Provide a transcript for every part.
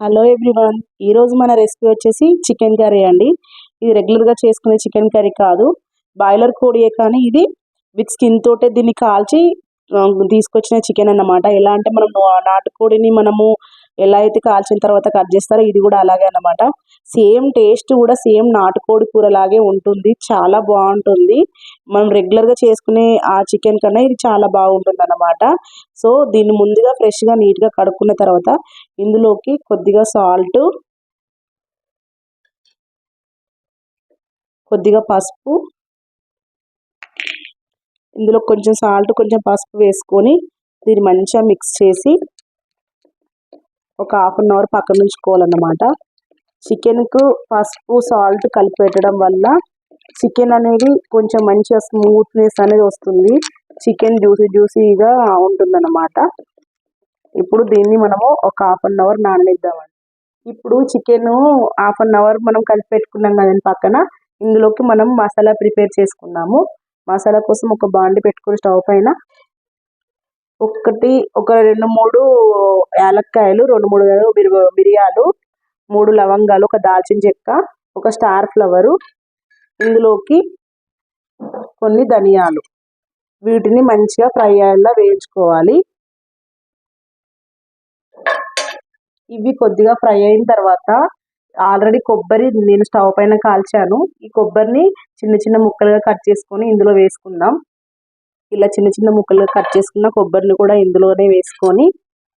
Hello everyone ఈరోజు మన recipe వచ్చేసి చికెన్ కర్రీ అండి. ఇది రెగ్యులర్గా చేసుకునే చికెన్ కర్రీ కాదు. బాయిలర్ కోడియే కానీ ఇది విత్ స్కిన్ తోటే దీన్ని కాల్చి తీసుకొచ్చిన చికెన్ అన్నమాట. ఎలా అంటే మనం నాటుకోడిని మనము ఎలా అయితే కాల్చిన తర్వాత కట్ చేస్తారో ఇది కూడా అలాగే అనమాట సేమ్ టేస్ట్ కూడా సేమ్ నాటుకోడి కూర లాగే ఉంటుంది. చాలా బాగుంటుంది. మనం రెగ్యులర్గా చేసుకునే ఆ చికెన్ కన్నా ఇది చాలా బాగుంటుంది అనమాట సో దీన్ని ముందుగా ఫ్రెష్గా నీట్గా కడుక్కున్న తర్వాత ఇందులోకి కొద్దిగా సాల్ట్ కొద్దిగా పసుపు ఇందులో కొంచెం సాల్ట్ కొంచెం పసుపు వేసుకొని దీన్ని మంచిగా మిక్స్ చేసి ఒక హాఫ్ అన్ అవర్ పక్కన ఉంచుకోవాలన్నమాట. చికెన్కు పసుపు సాల్ట్ కలిపి పెట్టడం వల్ల చికెన్ అనేది కొంచెం మంచిగా స్మూత్నెస్ అనేది వస్తుంది. చికెన్ జ్యూసీ జ్యూసీగా ఉంటుందన్నమాట. ఇప్పుడు దీన్ని మనము ఒక హాఫ్ అన్ అవర్ నాననిద్దామండి. ఇప్పుడు చికెన్ హాఫ్ అన్ అవర్ మనం కలిపి పెట్టుకున్నాం కదండి పక్కన. ఇందులోకి మనం మసాలా ప్రిపేర్ చేసుకున్నాము మసాలా కోసం ఒక బాండి పెట్టుకుని స్టవ్ పైన ఒకటి ఒక రెండు మూడు యాలక్కాయలు రెండు మూడు మిరియాలు మూడు లవంగాలు ఒక దాల్చిన చెక్క ఒక స్టార్ ఫ్లవరు ఇందులోకి కొన్ని ధనియాలు. వీటిని మంచిగా ఫ్రై అయ్యేలా వేయించుకోవాలి. ఇవి కొద్దిగా ఫ్రై అయిన తర్వాత ఆల్రెడీ కొబ్బరి నేను స్టవ్ పైన కాల్చాను. ఈ కొబ్బరిని చిన్న చిన్న ముక్కలుగా కట్ చేసుకొని ఇందులో వేసుకుందాం. ఇలా చిన్న చిన్న ముక్కలుగా కట్ చేసుకున్న కొబ్బరిని కూడా ఇందులోనే వేసుకొని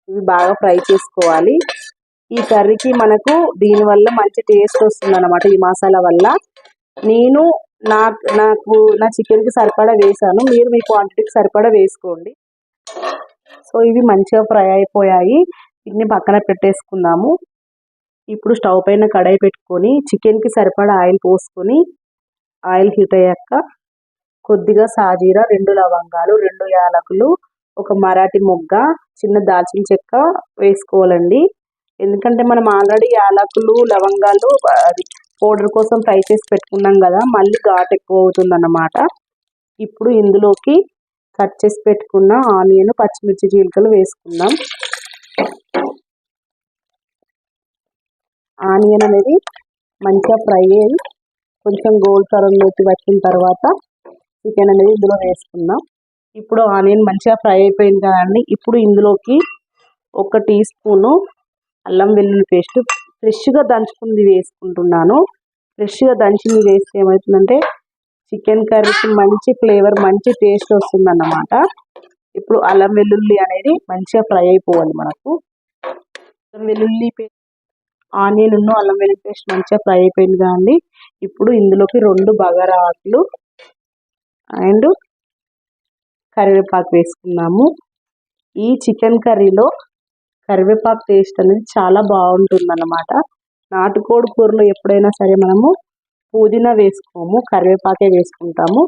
ఇవి బాగా ఫ్రై చేసుకోవాలి. ఈ కర్రీకి మనకు దీనివల్ల మంచి టేస్ట్ వస్తుంది అనమాట ఈ మసాలా వల్ల. నేను నా నాకు నా చికెన్కి సరిపడా వేసాను. మీరు మీ క్వాంటిటీకి సరిపడా వేసుకోండి. సో ఇవి మంచిగా ఫ్రై అయిపోయాయి. వీటిని పక్కన పెట్టేసుకుందాము. ఇప్పుడు స్టవ్ పైన కడాయి పెట్టుకొని చికెన్కి సరిపడా ఆయిల్ పోసుకొని ఆయిల్ హీట్ అయ్యాక కొద్దిగా సాజీరా రెండు లవంగాలు రెండు యాలకులు ఒక మరాఠీ మొగ్గ చిన్న దాల్చిన చెక్క వేసుకోవాలండి. ఎందుకంటే మనం ఆల్రెడీ యాలకులు లవంగాలు అది పౌడర్ కోసం ఫ్రై చేసి పెట్టుకున్నాం కదా మళ్ళీ ఘాట్ ఎక్కువ అవుతుందన్నమాట. ఇప్పుడు ఇందులోకి కట్ చేసి పెట్టుకున్న ఆనియన్ పచ్చిమిర్చి జీలకలు వేసుకుందాం. ఆనియన్ అనేది మంచిగా ఫ్రై అయ్యి కొంచెం గోల్డ్ కలర్లోకి వచ్చిన తర్వాత చికెన్ అనేది ఇందులో వేసుకుందాం ఇప్పుడు ఆనియన్ మంచిగా ఫ్రై అయిపోయింది కదండి. ఇప్పుడు ఇందులోకి ఒక టీ స్పూను అల్లం వెల్లుల్లి పేస్ట్ ఫ్రెష్గా దంచుకుంది వేసుకుంటున్నాను. ఫ్రెష్గా దంచింది వేస్తే ఏమవుతుందంటే చికెన్ కర్రీకి మంచి ఫ్లేవర్ మంచి టేస్ట్ వస్తుందన్నమాట. ఇప్పుడు అల్లం వెల్లుల్లి అనేది మంచిగా ఫ్రై అయిపోవాలి మనకు. అల్లం వెల్లుల్లి పేస్ట్ ఆనియన్ అల్లం వెల్లుల్లి పేస్ట్ మంచిగా ఫ్రై అయిపోయింది కదండి. ఇప్పుడు ఇందులోకి రెండు బగారా ఆకులు అండ్ కరివేపాకు వేసుకున్నాము. ఈ చికెన్ కర్రీలో కరివేపాకు టేస్ట్ అనేది చాలా బాగుంటుంది అన్నమాట నాటుకోడి కూరలో ఎప్పుడైనా సరే మనము పుదీనా వేసుకోము కరివేపాకే వేసుకుంటాము.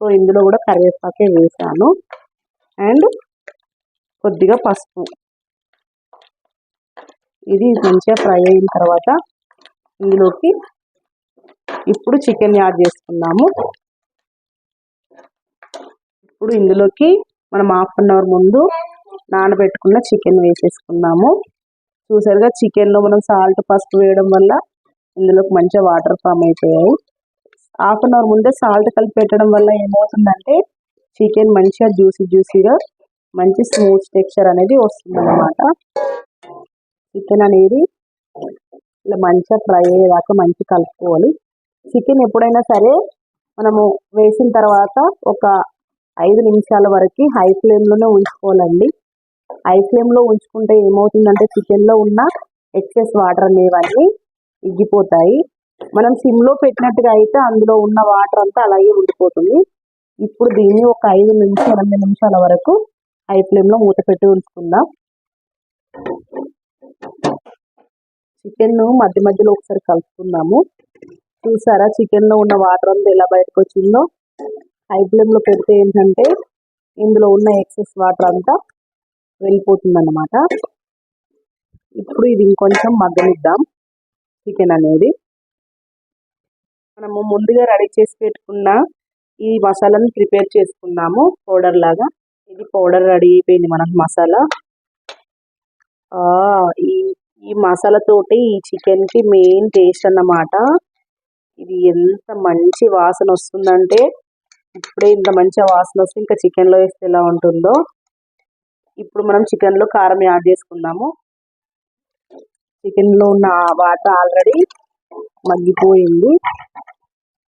సో ఇందులో కూడా కరివేపాకే వేసాను. అండ్ కొద్దిగా పసుపు. ఇది మంచిగా ఫ్రై అయిన తర్వాత ఇందులోకి ఇప్పుడు చికెన్ యాడ్ చేసుకున్నాము. ఇప్పుడు ఇందులోకి మనం హాఫ్ అన్ అవర్ ముందు నానబెట్టుకున్న చికెన్ వేసేసుకున్నాము చూసారుగా చికెన్లో మనం సాల్ట్ ఫస్ట్ వేయడం వల్ల ఇందులోకి మంచిగా వాటర్ ఫామ్ అయిపోయాయి. హాఫ్ అన్ అవర్ ముందే సాల్ట్ కలిపి పెట్టడం వల్ల ఏమవుతుందంటే చికెన్ మంచిగా జ్యూసీ జ్యూసీగా మంచి స్మూత్ టెక్స్చర్ అనేది వస్తుంది అన్నమాట చికెన్ అనేది ఇలా మంచిగా ఫ్రై అయ్యేదాకా మంచిగా కలుపుకోవాలి. చికెన్ ఎప్పుడైనా సరే మనము వేసిన తర్వాత ఒక ఐదు నిమిషాల వరకు హై ఫ్లేమ్లోనే ఉంచుకోవాలండి. హై ఫ్లేమ్లో ఉంచుకుంటే ఏమవుతుందంటే చికెన్లో ఉన్న ఎక్సెస్ వాటర్ అనేవన్నీ ఇగ్గిపోతాయి. మనం సిమ్లో పెట్టినట్టుగా అయితే అందులో ఉన్న వాటర్ అంతా అలాగే ఉండిపోతుంది. ఇప్పుడు దీన్ని ఒక ఐదు నుంచి ఎనిమిది నిమిషాల వరకు హై ఫ్లేమ్లో మూత పెట్టి ఉంచుకుందాం. చికెన్ మధ్య మధ్యలో ఒకసారి కలుపుకుందాము. చూసారా చికెన్లో ఉన్న వాటర్ అంతా ఎలా బయటకు వచ్చిందో? హై ఫ్లేమ్లో పెడితే ఏంటంటే ఇందులో ఉన్న ఎక్సెస్ వాటర్ అంతా వెళ్ళిపోతుంది అన్నమాట ఇప్పుడు ఇది ఇంకొంచెం మగ్గనిద్దాం. చికెన్ అనేది మనము ముందుగా రెడీ చేసి పెట్టుకున్న ఈ మసాలాను ప్రిపేర్ చేసుకున్నాము. పౌడర్ లాగా. ఇది పౌడర్ రెడీ అయిపోయింది మనకు మసాలా. ఈ ఈ ఈ మసాలాతోటి ఈ చికెన్కి మెయిన్ టేస్ట్ అన్నమాట. ఇది ఎంత మంచి వాసన వస్తుందంటే ఇప్పుడే ఇంత మంచి వాసన వస్తే ఇంకా చికెన్లో వేస్తే ఎలా ఉంటుందో. ఇప్పుడు మనం చికెన్లో కారం యాడ్ చేసుకుందాము. చికెన్లో ఉన్న వాటర్ ఆల్రెడీ మగ్గిపోయింది.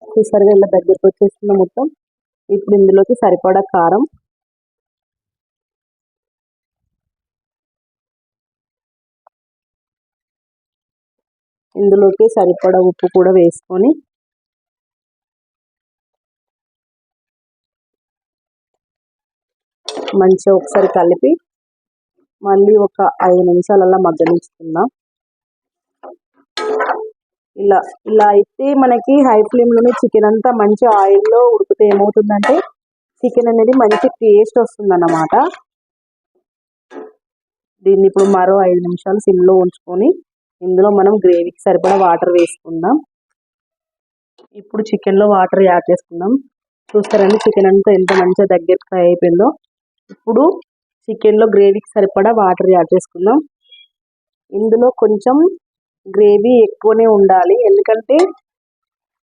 చూసారుగా ఇలా దగ్గరికి వచ్చేస్తుంది మొత్తం. ఇప్పుడు ఇందులోకి సరిపడా కారం. ఇందులోకి సరిపడా ఉప్పు కూడా వేసుకొని మంచిగా ఒకసారి కలిపి మళ్ళీ ఒక ఐదు నిమిషాలల్లా మగ్గనిచ్చుకుందాం. ఇలా ఇలా అయితే మనకి హై ఫ్లేమ్లోనే చికెన్ అంతా మంచి ఆయిల్లో ఉడికితే ఏమవుతుందంటే చికెన్ అనేది మంచి టేస్ట్ వస్తుంది అన్నమాట దీన్ని ఇప్పుడు మరో ఐదు నిమిషాలు సిమ్లో ఉంచుకొని ఇందులో మనం గ్రేవీకి సరిపడా వాటర్ వేసుకుందాం. ఇప్పుడు చికెన్లో వాటర్ యాడ్ చేసుకుందాం. చూస్తారండి చికెన్ అంతా ఎంత మంచిగా దగ్గరికి ఫ్రై అయిపోయిందో? ఇప్పుడు చికెన్లో గ్రేవీకి సరిపడా వాటర్ యాడ్ చేసుకుందాం. ఇందులో కొంచెం గ్రేవీ ఎక్కువనే ఉండాలి. ఎందుకంటే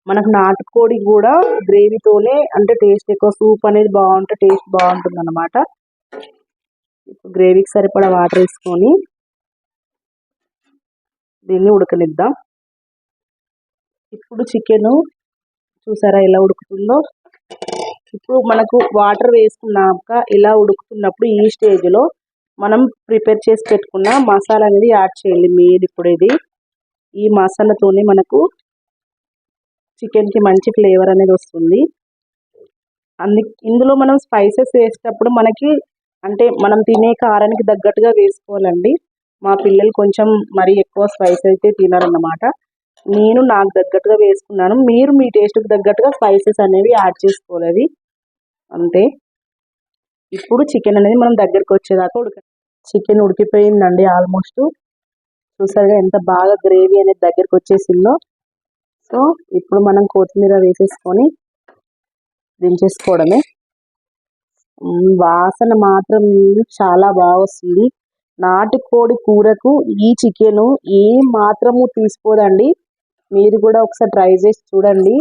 మనకు నాటుకోడి కూడా గ్రేవీతోనే అంటే టేస్ట్ ఎక్కువ సూప్ అనేది బాగుంటే టేస్ట్ బాగుంటుంది అనమాట గ్రేవీకి సరిపడా వాటర్ వేసుకొని దీన్ని ఉడకనిద్దాం. ఇప్పుడు చికెన్ చూసారా ఎలా ఉడుకుతుందో? ఇప్పుడు మనకు వాటర్ వేసుకున్నాక ఇలా ఉడుకుతున్నప్పుడు ఈ స్టేజ్లో మనం ప్రిపేర్ చేసి పెట్టుకున్న మసాలా అనేది యాడ్ చేయాలి మీరు ఇప్పుడు ఇది. ఈ మసాలాతోనే మనకు చికెన్కి మంచి ఫ్లేవర్ అనేది వస్తుంది. అందు ఇందులో మనం స్పైసెస్ వేసేటప్పుడు మనకి అంటే మనం తినే కారానికి తగ్గట్టుగా వేసుకోవాలండి. మా పిల్లలు కొంచెం మరీ ఎక్కువ స్పైస్ అయితే తినరన్నమాట. నేను నాకు తగ్గట్టుగా వేసుకున్నాను. మీరు మీ టేస్ట్కి తగ్గట్టుగా స్పైసెస్ అనేవి యాడ్ చేసుకోవాలి. అంతే ఇప్పుడు చికెన్ అనేది మనం దగ్గరకు వచ్చేదాకా ఉడక చికెన్ ఉడికిపోయిందండి ఆల్మోస్ట్ చూసారుగా ఎంత బాగా గ్రేవీ అనేది దగ్గరకు వచ్చేసిందో. సో ఇప్పుడు మనం కొత్తిమీర వేసేసుకొని దించేసుకోవడమే. వాసన మాత్రం చాలా బాగా వస్తుంది. నాటుకోడి కూరకు ఈ చికెన్ ఏ మాత్రము తీసుకోదండి. మీరు కూడా ఒకసారి ట్రై చేసి చూడండి.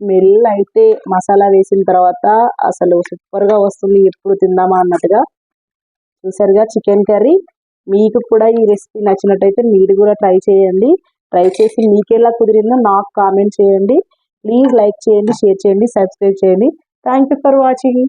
స్మెల్ అయితే మసాలా వేసిన తర్వాత అసలు సూపర్గా వస్తుంది ఎప్పుడు తిందామా అన్నట్టుగా చూసారుగా చికెన్ కర్రీ. మీకు కూడా ఈ రెసిపీ నచ్చినట్టయితే మీరు కూడా ట్రై చేయండి. ట్రై చేసి మీకెలా కుదిరిందో నాకు కామెంట్ చేయండి. ప్లీజ్ లైక్ చేయండి షేర్ చేయండి సబ్స్క్రైబ్ చేయండి. Thank for watching.